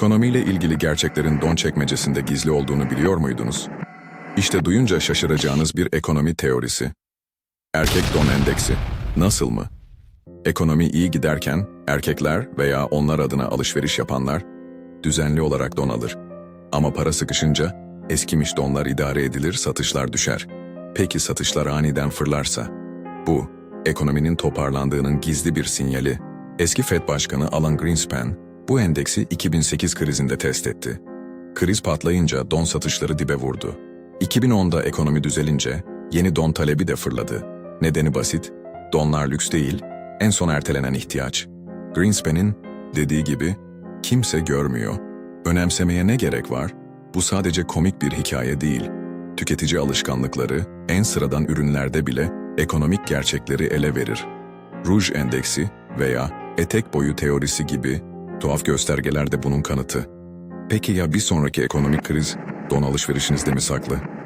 Ekonomiyle ilgili gerçeklerin don çekmecesinde gizli olduğunu biliyor muydunuz? İşte duyunca şaşıracağınız bir ekonomi teorisi. Erkek don endeksi. Nasıl mı? Ekonomi iyi giderken erkekler veya onlar adına alışveriş yapanlar düzenli olarak don alır. Ama para sıkışınca eskimiş donlar idare edilir, satışlar düşer. Peki satışlar aniden fırlarsa? Bu, ekonominin toparlandığının gizli bir sinyali. Eski Fed Başkanı Alan Greenspan bu endeksi 2008 krizinde test etti. Kriz patlayınca don satışları dibe vurdu. 2010'da ekonomi düzelince yeni don talebi de fırladı. Nedeni basit, donlar lüks değil, en son ertelenen ihtiyaç. Greenspan'in dediği gibi kimse görmüyor. Önemsemeye ne gerek var? Bu sadece komik bir hikaye değil. Tüketici alışkanlıkları en sıradan ürünlerde bile ekonomik gerçekleri ele verir. Rouge endeksi veya etek boyu teorisi gibi tuhaf göstergeler de bunun kanıtı. Peki ya bir sonraki ekonomik kriz don alışverişinizde mi saklı?